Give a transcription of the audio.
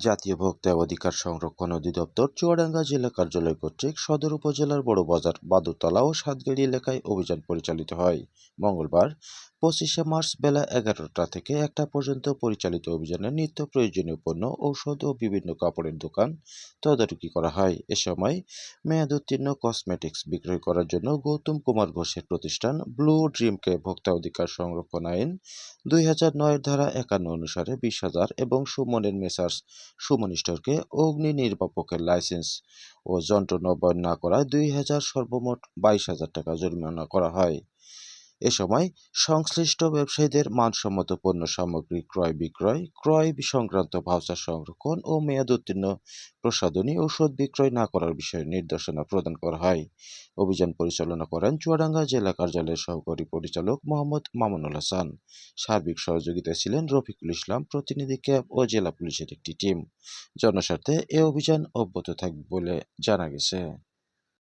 জাতীয় ভোক্তা অধিকার সংরক্ষণ অধিদপ্তর চুয়াডাঙ্গা জেলা কার্যালয় কর্তৃক সদর উপজেলার বড়বাজার বাদুতলা ও সাতগাড়ি এলাকায় অভিযান পরিচালিত হয়। মঙ্গলবার পঁচিশে মার্চ বেলা এগারোটা থেকে একটা পর্যন্ত পরিচালিত অভিযানে নিত্য প্রয়োজনীয় পণ্য, ঔষধ ও বিভিন্ন কাপড়ের দোকান তদারকি করা হয়। এ সময় মেয়াদোত্তীর্ণ কসমেটিক্স বিক্রয় করার জন্য গৌতম কুমার ঘোষের প্রতিষ্ঠান ব্লু ড্রিমকে ভোক্তা অধিকার সংরক্ষণ আইন দুই হাজার নয়ের ধারা একান্ন অনুসারে বিশ হাজার এবং সুমনের মেসার্স সুমন অগ্নি নির্বাপকের লাইসেন্স ও যন্ত্র নবায়ন না করায় দুই হাজার সর্বমোট বাইশ হাজার টাকা জরিমানা করা হয়। এ সময় সংশ্লিষ্ট ব্যবসায়ীদের মানসম্মত পণ্য সামগ্রী ক্রয় বিক্রয়, ক্রয় সংক্রান্ত ভাউচার সংরক্ষণ ও মেয়াদ উত্তীর্ণ প্রসাধনী ঔষধ বিক্রয় না করার বিষয়ে নির্দেশনা প্রদান করা হয়। অভিযান পরিচালনা করেন চুয়াডাঙ্গা জেলা কার্যালয়ের সহকারী পরিচালক মোহাম্মদ মামুনুল হাসান। সার্বিক সহযোগিতায় ছিলেন রফিকুল ইসলাম প্রতিনিধি ক্যাব ও জেলা পুলিশের একটি টিম। জনস্বার্থে এ অভিযান অব্যাহত থাকবে বলে জানা গেছে।